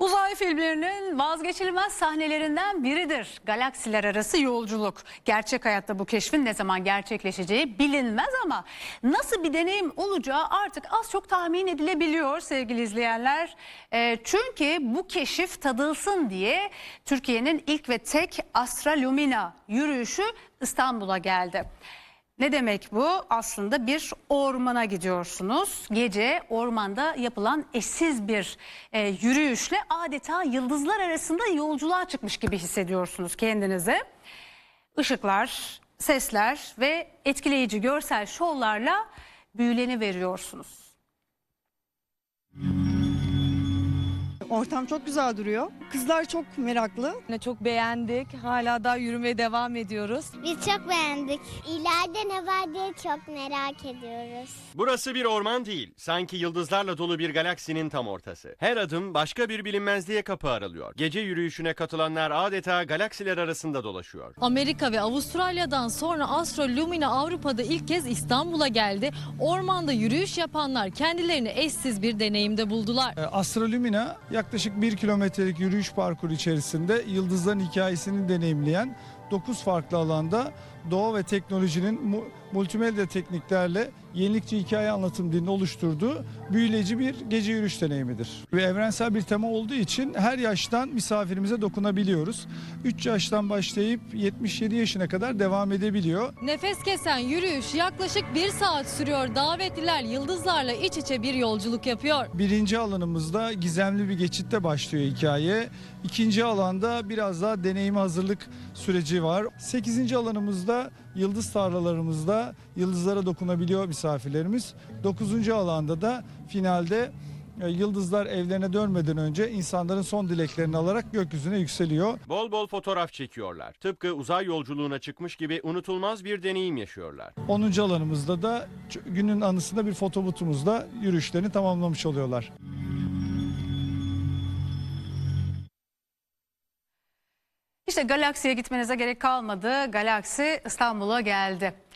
Uzay filmlerinin vazgeçilmez sahnelerinden biridir. Galaksiler arası yolculuk. Gerçek hayatta bu keşfin ne zaman gerçekleşeceği bilinmez ama nasıl bir deneyim olacağı artık az çok tahmin edilebiliyor sevgili izleyenler. Ee, çünkü bu keşif tadılsın diye Türkiye'nin ilk ve tek Astra Lumina yürüyüşü İstanbul'a geldi. Ne demek bu? Aslında bir ormana gidiyorsunuz. Gece ormanda yapılan eşsiz bir e, yürüyüşle adeta yıldızlar arasında yolculuğa çıkmış gibi hissediyorsunuz kendinizi. Işıklar, sesler ve etkileyici görsel şovlarla büyüleni veriyorsunuz. Ortam çok güzel duruyor. Kızlar çok meraklı. Çok beğendik. Hala daha yürümeye devam ediyoruz. Biz çok beğendik. İleride ne var diye çok merak ediyoruz. Burası bir orman değil. Sanki yıldızlarla dolu bir galaksinin tam ortası. Her adım başka bir bilinmezliğe kapı aralıyor. Gece yürüyüşüne katılanlar adeta galaksiler arasında dolaşıyor. Amerika ve Avustralya'dan sonra Astro Lumina Avrupa'da ilk kez İstanbul'a geldi. Ormanda yürüyüş yapanlar kendilerini eşsiz bir deneyimde buldular. E, Astrolumina yaklaşık 1 kilometrelik yürüyüş parkuru içerisinde yıldızların hikayesini deneyimleyen 9 farklı alanda doğa ve teknolojinin mu- multimedya tekniklerle yenilikçi hikaye anlatım dilini oluşturduğu büyüleyici bir gece yürüyüş deneyimidir. Ve evrensel bir tema olduğu için her yaştan misafirimize dokunabiliyoruz. 3 yaştan başlayıp 77 yaşına kadar devam edebiliyor. Nefes kesen yürüyüş yaklaşık bir saat sürüyor. Davetliler yıldızlarla iç içe bir yolculuk yapıyor. Birinci alanımızda gizemli bir geçitte başlıyor hikaye. İkinci alanda biraz daha deneyime hazırlık süreci var. Sekizinci alanımızda yıldız tarlalarımızda yıldızlara dokunabiliyor misafirlerimiz. Dokuzuncu alanda da finalde e, yıldızlar evlerine dönmeden önce insanların son dileklerini alarak gökyüzüne yükseliyor. Bol bol fotoğraf çekiyorlar. Tıpkı uzay yolculuğuna çıkmış gibi unutulmaz bir deneyim yaşıyorlar. 10. alanımızda da günün anısında bir fotobutumuzda yürüyüşlerini tamamlamış oluyorlar. İşte galaksiye gitmenize gerek kalmadı. Galaksi İstanbul'a geldi.